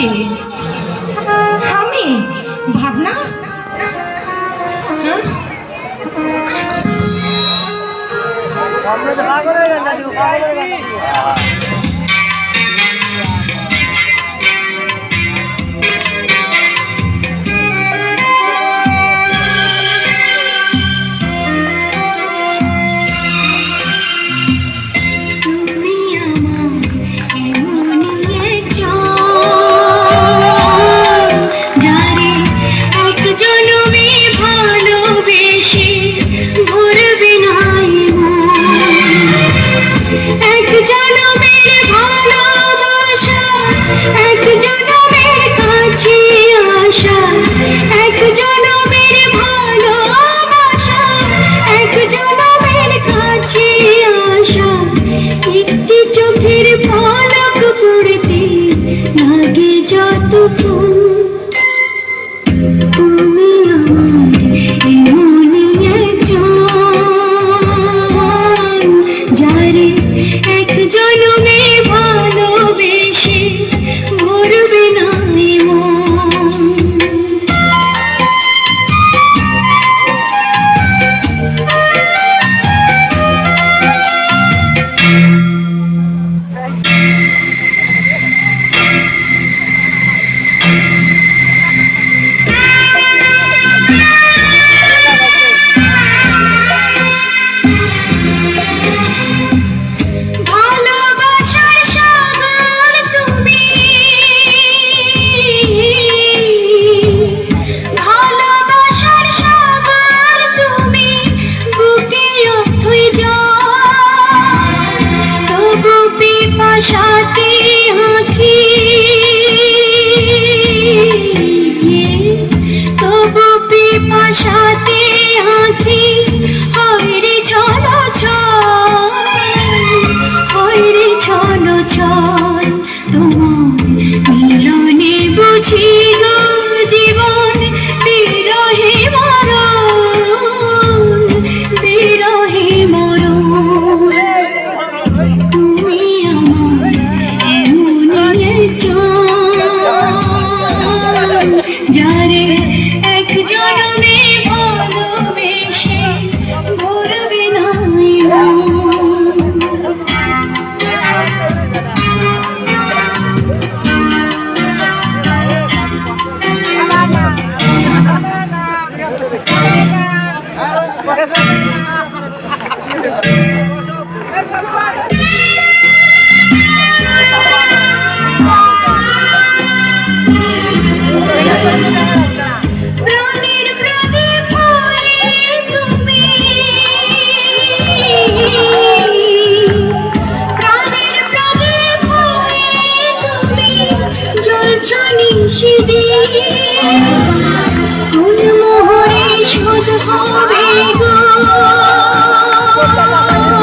কে আমি? ভাবনা? হ্যাঁ? যতক্ষণ তুমি এমনই একজন যারে এক জনমে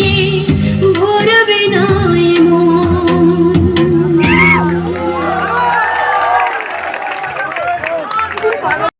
she